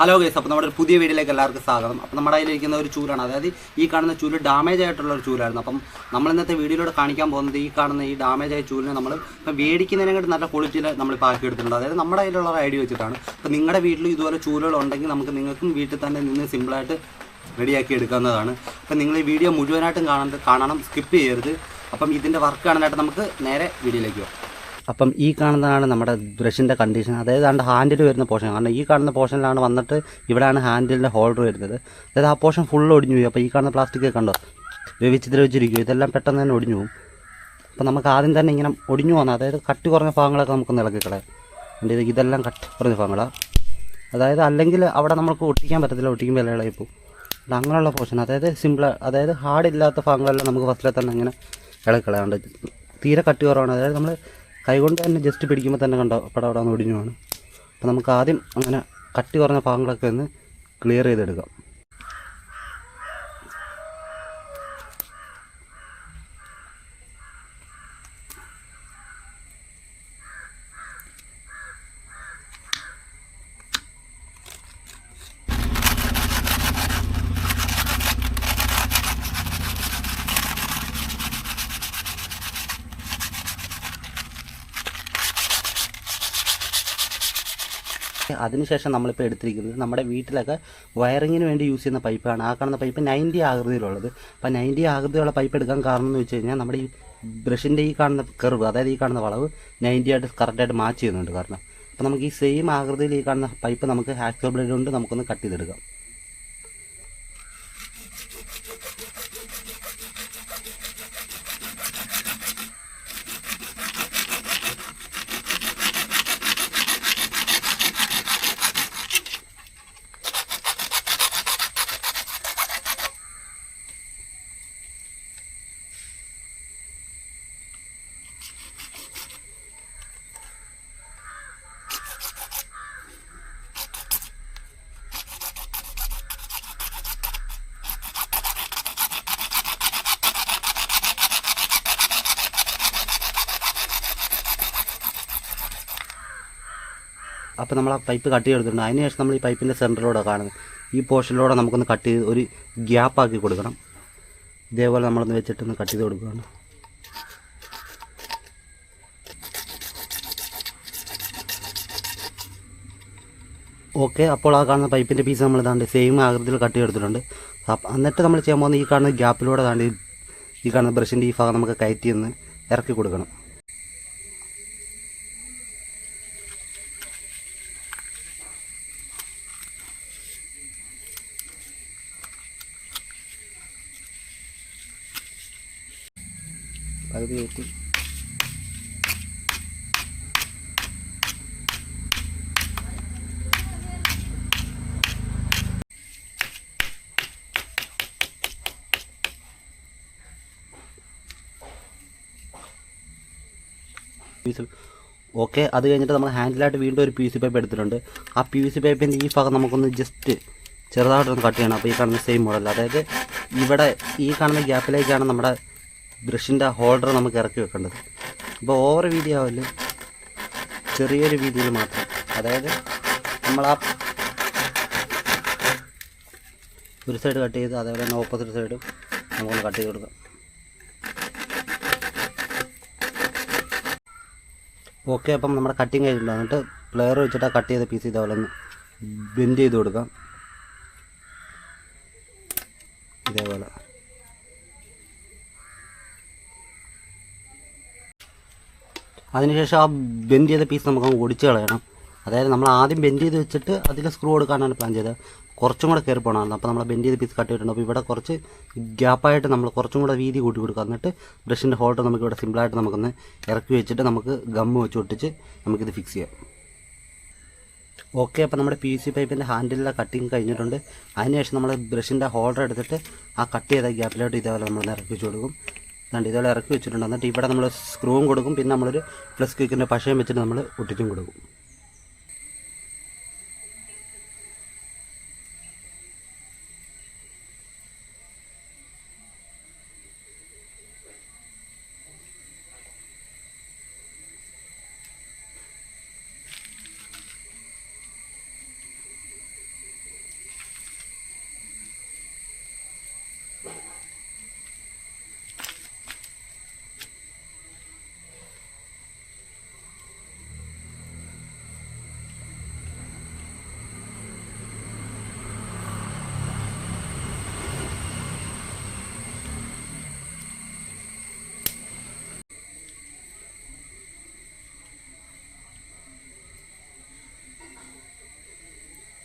Hello guys അപ്പോൾ നമ്മുടെ ഒരു പുതിയ വീഡിയോയിലേക്ക് എല്ലാവർക്കും സ്വാഗതം. അപ്പോൾ നമ്മുടെ കയ്യിലിരിക്കുന്ന ഒരു ചൂലാണ്. അതായത് ഈ കാണുന്ന ചൂൽ ഡാമേജ് ആയിട്ടുള്ള ഒരു ചൂലായിരുന്നു. അപ്പം നമ്മൾ ഇന്നത്തെ വീഡിയോയിലൂടെ കാണിക്കാൻ പോകുന്നത് ഈ കാണുന്ന ഈ ഡാമേജ് ആയ ചൂലിനെ നമ്മൾ ഇപ്പം മേടിക്കുന്നതിനെക്കാട്ട് നല്ല ക്വാളിറ്റിയിൽ നമ്മൾ പാക്ക് എടുത്തിട്ടുണ്ട്. അതായത് നമ്മുടെ കയ്യിലുള്ള ഒരു ഐഡിയ വെച്ചിട്ടാണ്. അപ്പോൾ നിങ്ങളുടെ വീട്ടിൽ ഇതുപോലെ ചൂലുകളുണ്ടെങ്കിൽ നമുക്ക് നിങ്ങൾക്കും വീട്ടിൽ തന്നെ നിന്ന് സിമ്പിളായിട്ട് റെഡിയാക്കി എടുക്കാവുന്നതാണ്. അപ്പം നിങ്ങൾ ഈ വീഡിയോ മുഴുവനായിട്ടും കാണാൻ കാണണം സ്കിപ്പ് ചെയ്യരുത്. അപ്പം ഇതിന്റെ വർക്ക് കാണാനായിട്ട് നമുക്ക് നേരെ വീഡിയോയിലേക്ക് പോകാം. അപ്പം ഈ കാണുന്നതാണ് നമ്മുടെ ബ്രഷിന്റെ കണ്ടീഷൻ അതായത് അതിന്റെ ഹാൻഡിൽ വരുന്ന പോർഷൻ കാരണം ഈ കാണുന്ന പോർഷനിലാണ് വന്നിട്ട് ഇവിടെയാണ് ഹാൻഡിലിന്റെ ഹോൾഡർ വരുന്നത്. അതായത് ആ പോർഷൻ ഫുൾ ഒടിഞ്ഞു പോയി. അപ്പോൾ ഈ കാണുന്ന പ്ലാസ്റ്റിക് കണ്ടോ? വേവിച്ച് ദ്രവിച്ചിരിക്കും ഇതെല്ലാം പെട്ടെന്ന് തന്നെ ഒടിഞ്ഞു പോകും. അപ്പോൾ നമുക്ക് ആദ്യം തന്നെ ഇങ്ങനെ ഒടിഞ്ഞു പോകുന്ന അതായത് കട്ടി കുറഞ്ഞ ഭാഗങ്ങളൊക്കെ നമുക്ക് ഇളക്കി കളയാം. എന്റെ ഇത് ഇതെല്ലാം കട്ടി കുറഞ്ഞ ഭാഗങ്ങളാണ് അതായത് അല്ലെങ്കിൽ അവിടെ നമുക്ക് ഒട്ടിക്കാൻ പറ്റത്തില്ല. ഒട്ടിക്കുമ്പോൾ പോകും അത് അങ്ങനെയുള്ള പോർഷൻ അതായത് സിമ്പിൾ അതായത് ഹാർഡ് ഇല്ലാത്ത ഭാഗങ്ങളെല്ലാം നമുക്ക് ഫസ്റ്റിലെ തന്നെ ഇങ്ങനെ ഇളക്കി കളയാണ്ട് തീരെ കട്ടി കുറവാണ്. അതായത് നമ്മൾ കൈകൊണ്ട് തന്നെ ജസ്റ്റ് പിടിക്കുമ്പോൾ തന്നെ കണ്ടോ പടപടാന്ന് ഒടിഞ്ഞു പോകണം അപ്പോൾ നമുക്ക് ആദ്യം അങ്ങനെ കട്ടി കുറഞ്ഞ ഭാഗങ്ങളൊക്കെ ഒന്ന് ക്ലിയർ ചെയ്തെടുക്കാം. അതിനുശേഷം നമ്മളിപ്പോൾ എടുത്തിരിക്കുന്നത് നമ്മുടെ വീട്ടിലൊക്കെ വയറിങ്ങിന് വേണ്ടി യൂസ് ചെയ്യുന്ന പൈപ്പാണ്. ആ കാണുന്ന പൈപ്പ് നയന്റി ആകൃതിയിലുള്ളത്. അപ്പോൾ നയന്റി ആകൃതിയുള്ള പൈപ്പ് എടുക്കാൻ കാരണം എന്ന് വെച്ച് കഴിഞ്ഞാൽ നമ്മുടെ ഈ ബ്രഷിന്റെ ഈ കാണുന്ന കർവ് അതായത് ഈ കാണുന്ന വളവ് നയന്റി ആയിട്ട് കറക്റ്റായിട്ട് മാച്ച് ചെയ്യുന്നുണ്ട് കാരണം. അപ്പോൾ നമുക്ക് ഈ സെയിം ആകൃതിയിൽ ഈ കാണുന്ന പൈപ്പ് നമുക്ക് ഹാക്സോ ബ്ലേഡ് കൊണ്ട് നമുക്കൊന്ന് കട്ട് ചെയ്തെടുക്കാം. അപ്പോൾ നമ്മൾ ആ പൈപ്പ് കട്ട് ചെയ്തെടുത്തിട്ടുണ്ട്. അതിന് ശേഷം നമ്മൾ ഈ പൈപ്പിന്റെ സെന്ററിലൂടെ കാണുന്നത്. ഈ പോർഷനിലൂടെ നമുക്കൊന്ന് കട്ട് ചെയ്ത് ഒരു ഗ്യാപ്പ് ആക്കി കൊടുക്കണം. ഇതേപോലെ നമ്മളൊന്ന് വെച്ചിട്ടൊന്ന് കട്ട് ചെയ്ത് കൊടുക്കുകയാണ്. ഓക്കെ അപ്പോൾ ആ കാണുന്ന പൈപ്പിന്റെ പീസ് നമ്മൾ ഇതാണ്ട് സെയിം ആകൃതിയിൽ കട്ട് ചെയ്തെടുത്തിട്ടുണ്ട്. എന്നിട്ട് നമ്മൾ ചെയ്യാൻ പോകുന്ന ഈ കാണുന്ന ഗ്യാപ്പിലൂടെ താണ്ട് ഈ കാണുന്ന ബ്രഷിന്റെ ഈ ഭാഗം നമുക്ക് കയറ്റി ഒന്ന് ഇറക്കി കൊടുക്കണം. പകുതി കയറ്റി ഓക്കെ അത് കഴിഞ്ഞിട്ട് നമ്മൾ ഹാൻഡിലായിട്ട് വീണ്ടും ഒരു പി സി പൈപ്പ് എടുത്തിട്ടുണ്ട്. ആ പി സി പൈപ്പിന്റെ ഈ ഭാഗം നമുക്കൊന്ന് ജസ്റ്റ് ചെറുതായിട്ടൊന്ന് കട്ട് ചെയ്യണം. അപ്പോൾ ഈ കാണുന്ന സെയിം മോഡൽ അതായത് ഇവിടെ ഈ കാണുന്ന ഗ്യാപ്പിലേക്കാണ് നമ്മുടെ ബ്രഷിന്റെ ആ ഹോൾഡർ നമുക്ക് ഇറക്കി വെക്കേണ്ടത്. അപ്പോൾ ഓവർ വീതി ആവല്ലോ ചെറിയൊരു വീതിയിൽ മാത്രം. അതായത് നമ്മൾ ആ ഒരു സൈഡ് കട്ട് ചെയ്ത് അതേപോലെ തന്നെ ഓപ്പോസിറ്റ് സൈഡും നമുക്കൊന്ന് കട്ട് ചെയ്ത് കൊടുക്കാം. ഓക്കെ അപ്പം നമ്മുടെ കട്ടിങ് കഴിഞ്ഞിട്ടുണ്ട് എന്നിട്ട് പ്ലെയർ വെച്ചിട്ട് ആ കട്ട് ചെയ്ത പീസ് ഇതേപോലെ ഒന്ന് ബെൻഡ് ചെയ്ത് കൊടുക്കാം. ഇതേപോലെ. അതിനുശേഷം ആ ബെൻഡ് ചെയ്ത പീസ് നമുക്ക് ഒടിച്ച് കളയണം. അതായത് നമ്മൾ ആദ്യം ബെൻഡ് ചെയ്ത് വെച്ചിട്ട് അതിൽ സ്ക്രൂ കൊടുക്കാനാണ് പ്ലാൻ ചെയ്തത്. കുറച്ചും കൂടെ കയറി പോകണമായിരുന്നു. അപ്പോൾ നമ്മൾ ബെൻഡ് ചെയ്ത പീസ് കട്ട് ചെയ്തിട്ടുണ്ട്. അപ്പോൾ ഇവിടെ കുറച്ച് ഗ്യാപ്പായിട്ട് നമ്മൾ കുറച്ചും കൂടെ വീതി കൂട്ടി കൊടുക്കുക. എന്നിട്ട് ബ്രഷിന്റെ ഹോൾട്ട് നമുക്ക് ഇവിടെ സിമ്പിളായിട്ട് നമുക്കൊന്ന് ഇറക്കി വെച്ചിട്ട് നമുക്ക് ഗമ്മ് വെച്ച് ഒട്ടിച്ച് നമുക്കിത് ഫിക്സ് ചെയ്യാം. ഓക്കെ അപ്പോൾ നമ്മുടെ പി സി പൈപ്പിന്റെ ഹാൻഡിലെ കട്ടിങ് കഴിഞ്ഞിട്ടുണ്ട്. അതിനുശേഷം നമ്മൾ ബ്രഷിന്റെ ഹോൾഡർ എടുത്തിട്ട് ആ കട്ട് ചെയ്ത ഗ്യാപ്പിലോട്ട് ഇതേപോലെ നമ്മൾ ഇറക്കി വെച്ച് കൊടുക്കും. എന്നിട്ട് ഇതുപോലെ ഇറക്കി വെച്ചിട്ടുണ്ട്. എന്നിട്ട് ഇവിടെ നമ്മൾ സ്ക്രൂവും കൊടുക്കും. പിന്നെ നമ്മളൊരു പ്ലസ് കിക്കിന്റെ പശയും വെച്ചിട്ട് നമ്മൾ ഒട്ടിച്ചും കൊടുക്കും.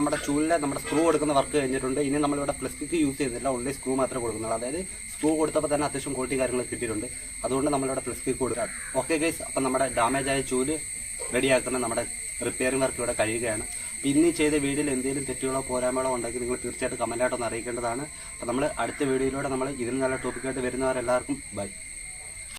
നമ്മുടെ ചൂലിലെ നമ്മുടെ സ്ക്രൂ കൊടുക്കുന്ന വർക്ക് കഴിഞ്ഞിട്ടുണ്ട്. ഇനി നമ്മളിവിടെ പ്ലാസ്റ്റിക് യൂസ് ചെയ്യുന്നില്ല. ഓൺലി സ്ക്രൂ മാത്രമേ കൊടുക്കുന്നുള്ളൂ. അതായത് സ്ക്രൂ കൊടുത്തപ്പോൾ തന്നെ അത്യാവശ്യം ക്വാളിറ്റി കാര്യങ്ങൾ കിട്ടിയിട്ടുണ്ട്. അതുകൊണ്ട് നമ്മളിവിടെ പ്ലാസ്റ്റിക് കൊടുക്കാം. ഓക്കെ ഗൈസ് അപ്പം നമ്മുടെ ഡാമേജ് ആയ ചൂൽ റെഡിയാക്കുന്ന നമ്മുടെ റിപ്പയറിംഗ് വർക്ക് ഇവിടെ കഴിയുകയാണ്. അപ്പോൾ ഇന്ന് ചെയ്ത വീഡിയോയിൽ എന്തെങ്കിലും തെറ്റുകളോ പോരായ്മകളോ ഉണ്ടെങ്കിൽ നിങ്ങൾ തീർച്ചയായിട്ടും കമന്റായിട്ടൊന്ന് അറിയിക്കേണ്ടതാണ്. അപ്പോൾ നമ്മൾ അടുത്ത വീഡിയോയിലൂടെ നമ്മൾ ഇതിന് നല്ല ടോപ്പിക്കായിട്ട് വരുന്നവരെല്ലാവർക്കും ബൈ